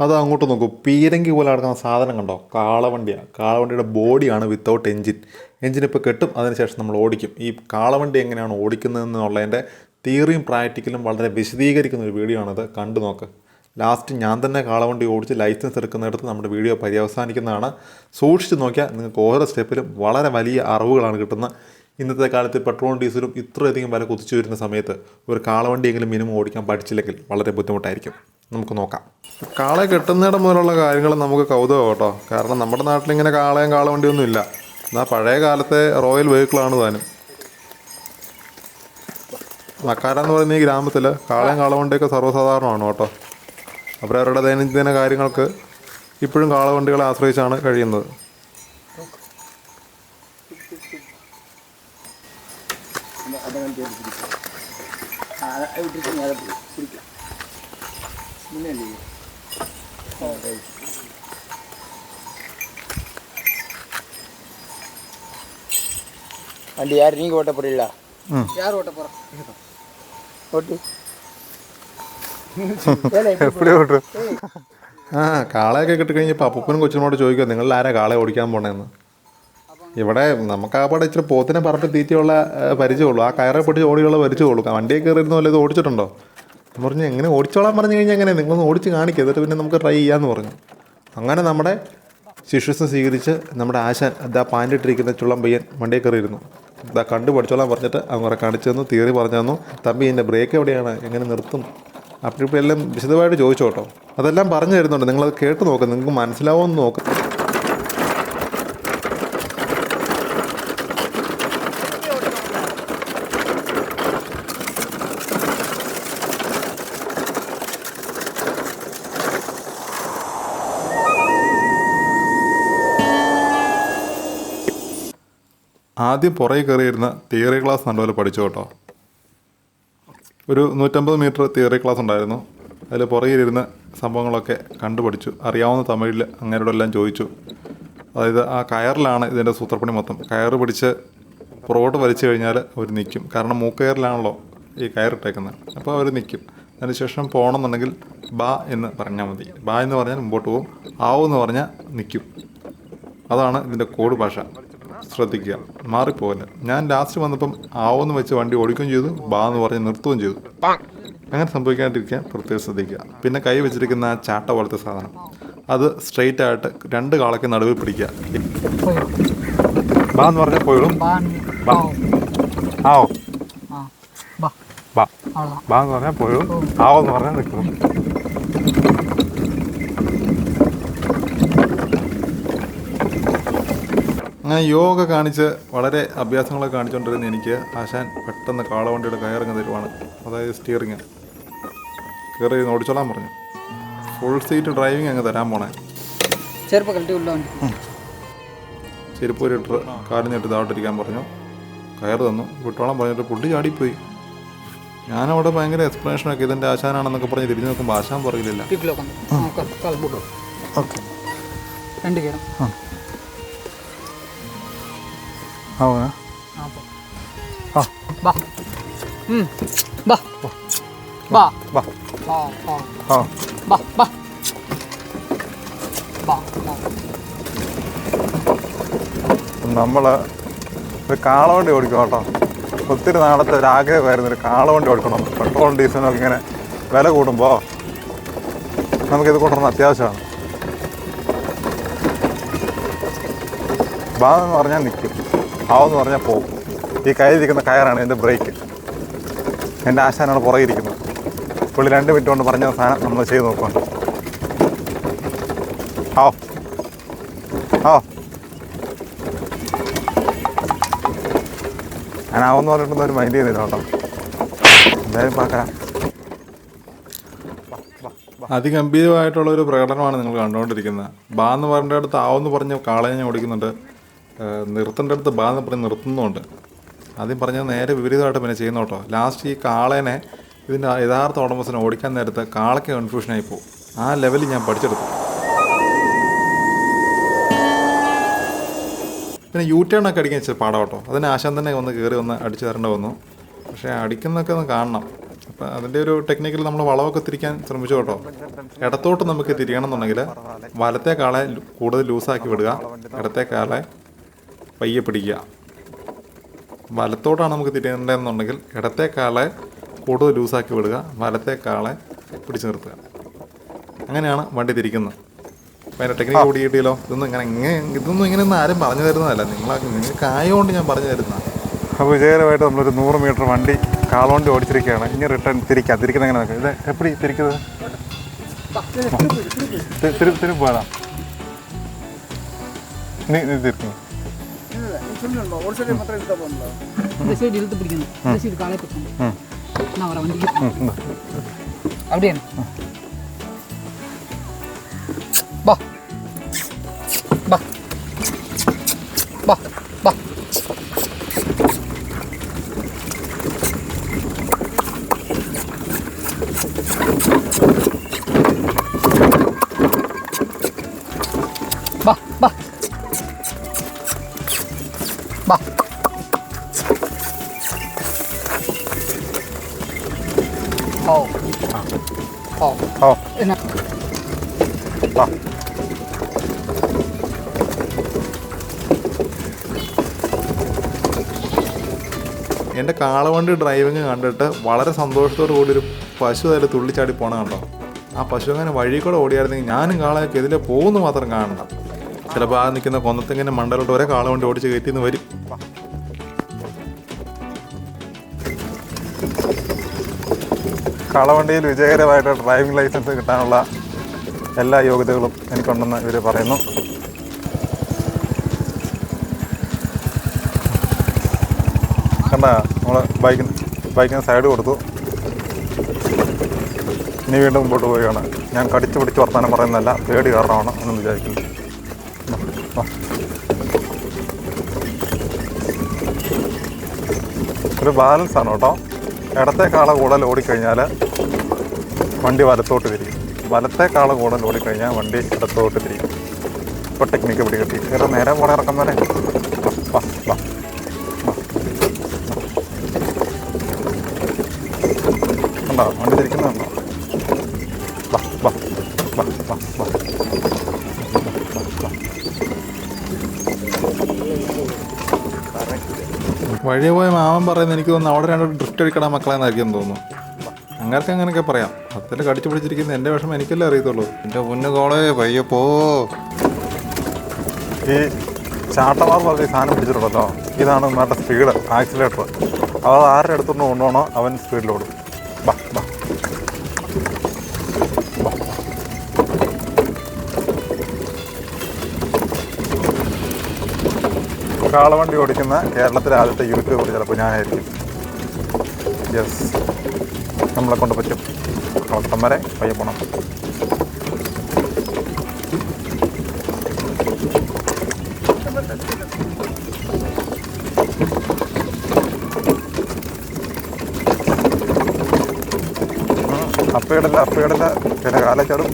അത് അങ്ങോട്ട് നോക്കൂ. പീരങ്കി പോലെ നടക്കുന്ന സാധനം കണ്ടോ? കാളവണ്ടിയാണ് കാളവണ്ടിയുടെ ബോഡിയാണ് വിത്തൗട്ട് എഞ്ചിൻ എഞ്ചിൻ ഇപ്പോൾ കെട്ടും അതിനുശേഷം നമ്മൾ ഓടിക്കും. ഈ കാളവണ്ടി എങ്ങനെയാണ് ഓടിക്കുന്നതെന്നുള്ളതിന്റെ തിയറിയും പ്രാക്ടിക്കലും വളരെ വിശദീകരിക്കുന്ന ഒരു വീഡിയോ ആണത്. കണ്ടു നോക്ക്. ലാസ്റ്റ് ഞാൻ തന്നെ കാളവണ്ടി ഓടിച്ച് ലൈസൻസ് എടുക്കുന്നിടത്ത് നമ്മുടെ വീഡിയോ പര്യവസാനിക്കുന്നതാണ്. സൂക്ഷിച്ച് നോക്കിയാൽ നിങ്ങൾക്ക് ഓരോ സ്റ്റെപ്പിലും വളരെ വലിയ അറിവുകളാണ് കിട്ടുന്നത്. ഇന്നത്തെ കാലത്ത് പെട്രോളും ഡീസലും ഇത്രയധികം വില കുതിച്ചു വരുന്ന സമയത്ത് ഒരു കാളവണ്ടിയെങ്കിലും മിനിമം ഓടിക്കാൻ പഠിച്ചില്ലെങ്കിൽ വളരെ ബുദ്ധിമുട്ടായിരിക്കും. നമുക്ക് നോക്കാം. കാളെ കെട്ടുന്നിടം മുതലുള്ള കാര്യങ്ങൾ നമുക്ക് കൗതുകം കേട്ടോ. കാരണം നമ്മുടെ നാട്ടിലിങ്ങനെ കാളയും കാളവണ്ടിയൊന്നും ഇല്ല എന്നാൽ പഴയ കാലത്തെ റോയൽ വെഹിക്കിളാണ് താനും. മക്കാര എന്ന് പറയുന്ന ഈ ഗ്രാമത്തിൽ കാളയും കാളവണ്ടിയൊക്കെ സർവസാധാരണമാണ് കേട്ടോ. അവരവരുടെ ദൈനംദിന കാര്യങ്ങൾക്ക് ഇപ്പോഴും കാളവണ്ടികളെ ആശ്രയിച്ചാണ് കഴിയുന്നത് അതങ്ങനെ പിടിക്കും ആ അത് വിട്ടിട്ട് നേരെ പോയി പിടിക്കും ഇങ്ങനെയല്ലേ ಅಲ್ಲಿ ಯಾರು ನೀವು ಓಟ ಪಡಿಲ್ಲ ಯಾರು ಓಟ ಪರ ആ കാളയൊക്കെ കിട്ടിക്കഴിഞ്ഞപ്പോൾ അപ്പൂപ്പനും കൊച്ചിനോട് ചോദിക്കുക നിങ്ങൾ ആരാ കാളെ ഓടിക്കാൻ പോണേന്ന്? ഇവിടെ നമുക്ക് ആ പാടെ ഇച്ചിരി പോത്തിനെ പറഞ്ഞിട്ട് തീറ്റയുള്ള പരിചയമുള്ളൂ. ആ കയറെ പിടിച്ച് ഓടിയുള്ള പരിചയമുള്ളൂ. വണ്ടിയൊക്കെ കയറിയിരുന്ന പോലെ ഇത് ഓടിച്ചിട്ടുണ്ടോ? ഞാൻ പറഞ്ഞു എങ്ങനെ ഓടിച്ചോളാൻ പറഞ്ഞു കഴിഞ്ഞാൽ എങ്ങനെ? നിങ്ങളൊന്ന് ഓടിച്ച് കാണിക്കുക എന്നിട്ട് പിന്നെ നമുക്ക് ട്രൈ ചെയ്യാമെന്ന് പറഞ്ഞു. അങ്ങനെ നമ്മുടെ ശിശുസ് സ്വീകരിച്ച് നമ്മുടെ ആശാൻ അതാ പാന്റിട്ടിരിക്കുന്ന ചുള്ളം പയ്യൻ വണ്ടിയിൽ കയറിയിരുന്നു. ഇതാ കണ്ടു പഠിച്ചോളാൻ പറഞ്ഞിട്ട് അവരെ കാണിച്ചു തന്നു തിയറി പറഞ്ഞു തന്നു. തമ്പി എന്റെ ബ്രേക്ക് എവിടെയാണ്? എങ്ങനെ നിർത്തും? അപ്പോൾ എല്ലാം വിശദമായിട്ട് ചോദിച്ചു കേട്ടോ അതെല്ലാം പറഞ്ഞു തരുന്നുണ്ട്. നിങ്ങളത് കേട്ട് നോക്ക് നിങ്ങൾക്ക് മനസ്സിലാവുമെന്ന് നോക്ക്. ആദ്യം പുറകെ കയറിയിരുന്ന തിയറി ക്ലാസ് നല്ലപോലെ പഠിച്ചു കേട്ടോ. ഒരു നൂറ്റമ്പത് മീറ്റർ തിയറി ക്ലാസ് ഉണ്ടായിരുന്നു. അതിൽ പുറകിലിരുന്ന് സംഭവങ്ങളൊക്കെ കണ്ടുപഠിച്ചു അറിയാവുന്ന തമിഴിൽ അങ്ങനെയോടെല്ലാം ചോദിച്ചു. അതായത് ആ കയറിലാണ് ഇതിന്റെ സൂത്രപ്പണി മൊത്തം. കയർ പിടിച്ച് പുറകോട്ട് വലിച്ചു കഴിഞ്ഞാൽ അവർ നിൽക്കും. കാരണം മൂക്കയറിലാണല്ലോ ഈ കയറിട്ടേക്കുന്നത്. അപ്പോൾ അവർ നിൽക്കും. അതിനുശേഷം പോകണമെന്നുണ്ടെങ്കിൽ ബാ എന്ന് പറഞ്ഞാൽ മതി. ബാ എന്ന് പറഞ്ഞാൽ മുമ്പോട്ട് പോകും. ആവു എന്ന് പറഞ്ഞാൽ നിൽക്കും. അതാണ് ഇതിന്റെ കോഡ് ഭാഷ. ശ്രദ്ധിക്കുക. മാറിപ്പോകല്ല. ഞാൻ ലാസ്റ്റ് വന്നപ്പം ആവെന്ന് വെച്ച് വണ്ടി ഓടിക്കുകയും ചെയ്തു ബാ എന്ന് പറഞ്ഞ് നിർത്തുകയും ചെയ്തു. അങ്ങനെ സംഭവിക്കാണ്ടിരിക്കാൻ പ്രത്യേകം ശ്രദ്ധിക്കുക. പിന്നെ കൈ വെച്ചിരിക്കുന്ന ആ ചാട്ട പോലത്തെ സാധനം. അത് സ്ട്രെയിറ്റ് ആയിട്ട് രണ്ട് കാളൊക്കെ നടുവിൽ പിടിക്കുക. ബാ എന്ന് പറഞ്ഞാൽ പോയിടും. ആവോ. ബാ. ബാ. എന്ന് പറഞ്ഞാൽ പോയിടും. ആവോ എന്ന് പറഞ്ഞാൽ നിൽക്കും. അങ്ങനെ യോഗ കാണിച്ച് വളരെ അഭ്യാസങ്ങളൊക്കെ കാണിച്ചുകൊണ്ടിരുന്ന എനിക്ക് ആശാൻ പെട്ടെന്ന് കാളവണ്ടിയുടെ കയറിങ്ങ് തരുവാണ്. അതായത് സ്റ്റിയറിങ് കയറി ഓടിച്ചോളാൻ പറഞ്ഞു. ഫുൾ സീറ്റ് ഡ്രൈവിംഗ് അങ്ങ് തരാൻ പോണേ. ചെരുപ്പൂരിട്ട് കാലിഞ്ഞിട്ട് താട്ടിരിക്കാൻ പറഞ്ഞു. കയർ തന്നു. വിട്ടോളം പറഞ്ഞിട്ട് പുള്ളി ചാടിപ്പോയി. ഞാനവിടെ ഭയങ്കര എക്സ്പ്ലനേഷനൊക്കെ ഇതിന്റെ ആശാനാണെന്നൊക്കെ പറഞ്ഞ് തിരിഞ്ഞു നോക്കുമ്പോൾ ആശാൻ പറയില്ല ഓക്കെ. രണ്ട് കേരം ആ ಹೌದಾ? ಹಾಂ. ಬಾ. ಹ್ಞೂ ಬಾ. ಬಾ. ಬಾ. ಹಾಂ ಹಾಂ. ಹಾಂ. ಬಾ ಬಾ. ಬಾ നമ്മൾ ഒരു കാളവണ്ടി ഓടിക്കും കേട്ടോ. ഒത്തിരി നാളത്തെ ഒരു ആഗ്രഹമായിരുന്നു ഒരു കാളവണ്ടി ഓടിക്കണം. പെട്രോൾ ഡീസലൊക്കെ ഇങ്ങനെ വില കൂടുമ്പോൾ നമുക്കിത് കൊണ്ടുവന്ന അത്യാവശ്യമാണ്. ബാധ എന്ന് പറഞ്ഞാൽ നിൽക്കും പാവെന്ന് പറഞ്ഞാൽ പോകും ഈ കയറിയിരിക്കുന്ന കയറാണ് എന്റെ ബ്രേക്ക്. എന്റെ ആശാനാണ് പുറകിരിക്കുന്നത് പുള്ളി രണ്ട് മിനിറ്റ് കൊണ്ട് പറഞ്ഞ സാധനം നമ്മൾ ചെയ്ത് നോക്കുകയാണ് ഓ ഓ ഞാൻ ആവെന്ന് പറഞ്ഞിട്ടൊന്നും ഒരു മൈൻഡ് ചെയ്യുന്നില്ല കേട്ടോ. എന്തായാലും പാക്കാം അതിഗംഭീരമായിട്ടുള്ള ഒരു പ്രകടനമാണ് നിങ്ങൾ കണ്ടുകൊണ്ടിരിക്കുന്നത്. ബാ എന്ന് പറഞ്ഞിടത്ത് ആവെന്ന് പറഞ്ഞ് കാളയെ ഓടിക്കുന്നുണ്ട്. നിർത്തേണ്ട അടുത്ത് ബാധ പറഞ്ഞ് നിർത്തുന്നുണ്ട്. ആദ്യം പറഞ്ഞത് നേരെ വിപരീതമായിട്ട് പിന്നെ ചെയ്യുന്നു കേട്ടോ. ലാസ്റ്റ് ഈ കാളേനെ ഇതിന്റെ യഥാർത്ഥ ഉടമസ്ഥനെ ഓടിക്കാൻ നേരത്തെ കാളയ്ക്ക് കൺഫ്യൂഷനായി പോകും ആ ലെവലിൽ ഞാൻ പഠിച്ചെടുത്തു. പിന്നെ യു ടേൺ ഒക്കെ അടിക്കാൻ ഇച്ചിരി പാടാം കേട്ടോ. അതിന് ആശാൻ തന്നെ ഒന്ന് കയറി ഒന്ന് അടിച്ചു തരേണ്ട വന്നു. പക്ഷേ അടിക്കുന്നൊക്കെ ഒന്ന് കാണണം. അപ്പം അതിന്റെ ഒരു ടെക്നിക്കിൽ നമ്മൾ വളവൊക്കെ തിരിക്കാൻ ശ്രമിച്ചു കേട്ടോ. ഇടത്തോട്ട് നമുക്ക് തിരിയണം എന്നുണ്ടെങ്കിൽ വലത്തെ കാളെ കൂടുതൽ ലൂസാക്കി വിടുക. ഇടത്തെ കാളെ പയ്യെ പിടിക്കുക. വലത്തോട്ടാണ് നമുക്ക് തിരിയേണ്ടതെന്നുണ്ടെങ്കിൽ ഇടത്തെ കാളെ കൂടുതൽ ലൂസാക്കി വിടുക വലത്തെ കാളെ പിടിച്ചു നിർത്തുക. അങ്ങനെയാണ് വണ്ടി തിരിക്കുന്നത്. അപ്പം അതിന്റെ ടെക്നിക്ക് കൂടി കിട്ടിയല്ലോ? ഇതൊന്നും ഇങ്ങനെ ഇങ്ങനെ ഇതൊന്നും ഇങ്ങനെയൊന്നും ആരും പറഞ്ഞു തരുന്നതല്ല. നിങ്ങൾ നിങ്ങൾക്ക് ആയതുകൊണ്ട് ഞാൻ പറഞ്ഞു തരുന്നതാണ് അപ്പോൾ വിജയകരമായിട്ട് നമ്മളൊരു നൂറ് മീറ്റർ വണ്ടി കാളോണ്ടി ഓടിച്ചിരിക്കുകയാണ്. ഇനി റിട്ടേൺ തിരിക്കാം. തിരിക്കുന്നത് എങ്ങനെ നോക്കാം ഇത് എപ്പടി തിരിക്കുന്നത്? തിരി തിരി പോകാം നീ ಸುಮ್ಮನೆ ಒಂದು ಸೈಡ್ ಮಾತ್ರ ಇಳ್ತಾ சைடு இழுத்து பிடிக்கணும். இந்த சைடு காலை நான் வரேன் வண்டிக்கு அப்படியே. பா. பா. பா. பா. ഓ ഓ ഓ എന്നാ ആ എന്റെ കാളവണ്ടി ഡ്രൈവിങ് കണ്ടിട്ട് വളരെ സന്തോഷത്തോടു കൂടി ഒരു പശു അതിൽ തുള്ളിച്ചാടി പോണ കണ്ടോ? ആ പശു അങ്ങനെ വഴി കൂടെ ഓടിയായിരുന്നെങ്കിൽ ഞാനും കാളയൊക്കെ ഇതിലെ പോകുന്നു മാത്രം കാണണം. ചിലപ്പോൾ ആ നിൽക്കുന്ന കൊന്നത്തിങ്ങനെ മണ്ടലോട്ട് വരെ കാളവണ്ടി ഓടിച്ച് കയറ്റിന്ന് വരും. കാളവണ്ടിയിൽ വിജയകരമായിട്ട് ഡ്രൈവിംഗ് ലൈസൻസ് കിട്ടാനുള്ള എല്ലാ യോഗ്യതകളും എനിക്കുണ്ടെന്ന് ഇവർ പറയുന്നു. കണ്ട നമ്മൾ ബൈക്കിന് ബൈക്കിന് സൈഡ് കൊടുത്തു. ഇനി വീണ്ടും മുമ്പോട്ട് പോവുകയാണ്. ഞാൻ കടിച്ചു പിടിച്ച് വർത്താനം പറയുന്നതല്ല പേടി കാരണമാണ് എന്ന് വിചാരിക്കുന്നു. ഒരു ബാലൻസാണ് കേട്ടോ. ഇടത്തെ കാള കൂടുതൽ ഓടിക്കഴിഞ്ഞാൽ വണ്ടി വലത്തോട്ട് തിരിയും വലത്തെ കാള കൂടുതൽ ഓടിക്കഴിഞ്ഞാൽ വണ്ടി ഇടത്തോട്ട് തിരിയും. ഇപ്പോൾ ടെക്നിക്ക് പിടി കിട്ടി. വേറെ നേരെ പോണെ ഇറക്കം വരെ. വണ്ടി തിരിക്കുന്നുണ്ടോ വഴിയെ പോയ മാമൻ പറയുന്നത് എനിക്ക് തോന്നുന്നു അവിടെ രണ്ട് ഡ്രിഫ്റ്റ് അടിക്കണ മക്കളെന്നായിരിക്കും തോന്നുന്നു. അങ്ങനെയൊക്കെ അങ്ങനെയൊക്കെ പറയാം. അതിൽ കടിച്ചു പിടിച്ചിരിക്കുന്ന എന്റെ വിഷമം എനിക്കല്ലേ അറിയത്തുള്ളൂ. എന്റെ പൊന്നു കോളേ പോ. ഈ ചാട്ടമാർ പറഞ്ഞ സാധനം പിടിച്ചിട്ടുണ്ടല്ലോ. ഇതാണ് നമ്മുടെ സ്പീഡ് ആക്സിലേറ്റർ അത് ആരുടെ അടുത്തുകൊണ്ട് കൊണ്ടുപോകണോ? അവൻ സ്പീഡിലോടും ബാ. കാളവണ്ടി ഓടിക്കുന്ന കേരളത്തിലെ ആദ്യത്തെ യൂട്യൂബർ ചിലപ്പോൾ ഞാനായിരിക്കും. യെസ് നമ്മളെ കൊണ്ട് പറ്റും. കോട്ടം വരെ പയ്യെ പോകണം അപ്പയിടല്ല അപ്പയിടല്ല ചില കാലച്ചാടും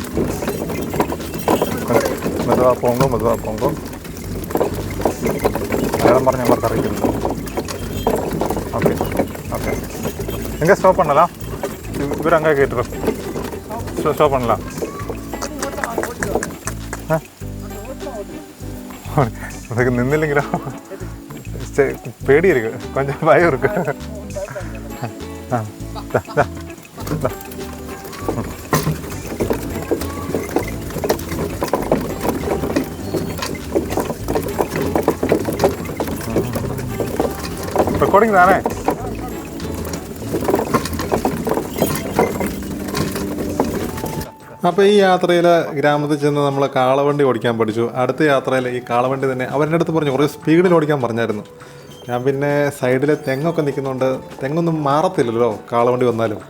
മെതുവാ പോങ്കോ മെതുവാ പോങ്കോ. നേരം പറഞ്ഞ് അവർക്ക് അറിയിക്കുന്നു ഓക്കെ ഓക്കെ. எங்கே ஸ்டாப் பண்ணலாம் இவர் அங்கே கேட்டுரும் ஸ்டாப் பண்ணலாம் உனக்கு நின்னில்லைங்கிறா பேடி இருக்கு கொஞ்சம் பயம் இருக்கு ஆ ரெக்கார்டிங் தானே അപ്പോൾ ഈ യാത്രയിൽ ഗ്രാമത്തിൽ ചെന്ന് നമ്മൾ കാളവണ്ടി ഓടിക്കാൻ പഠിച്ചു. അടുത്ത യാത്രയിൽ ഈ കാളവണ്ടി തന്നെ അവരുടെ അടുത്ത് പറഞ്ഞു കുറേ സ്പീഡിൽ ഓടിക്കാൻ പറഞ്ഞായിരുന്നു. ഞാൻ പിന്നെ സൈഡിലെ തെങ്ങൊക്കെ നിൽക്കുന്നുണ്ട് തെങ്ങൊന്നും മാറത്തില്ലല്ലോ കാളവണ്ടി വന്നാലും.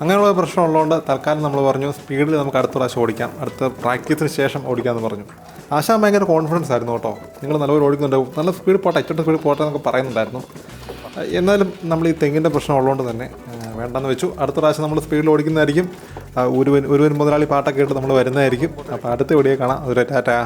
അങ്ങനെയുള്ള പ്രശ്നം ഉള്ളതുകൊണ്ട് തൽക്കാലം നമ്മൾ പറഞ്ഞു സ്പീഡിൽ നമുക്ക് അടുത്ത പ്രാവശ്യം ഓടിക്കാം. അടുത്ത പ്രാക്ടീസിന് ശേഷം ഓടിക്കാമെന്ന് പറഞ്ഞു. ആശാൻ ഭയങ്കര കോൺഫിഡൻസ് ആയിരുന്നു കേട്ടോ. നിങ്ങൾ നല്ലപോലെ ഓടിക്കുന്നുണ്ട് നല്ല സ്പീഡ് പോട്ടെ ഏറ്റവും സ്പീഡ് പോട്ടെ എന്നൊക്കെ പറയുന്നുണ്ടായിരുന്നു. എന്നാലും നമ്മൾ ഈ തെങ്ങിന്റെ പ്രശ്നം ഉള്ളതുകൊണ്ട് തന്നെ വേണ്ടെന്ന് വെച്ചു. അടുത്ത പ്രാവശ്യം നമ്മൾ സ്പീഡിൽ ഓടിക്കുന്നതായിരിക്കും. ഒരുവൻ ഒരുവൻ മുതലാളി പാട്ടൊക്കെ ഇട്ട് നമ്മൾ വരുന്നതായിരിക്കും. അപ്പോൾ അടുത്ത വീഡിയോ കാണാം. അതൊരു ടാറ്റാ.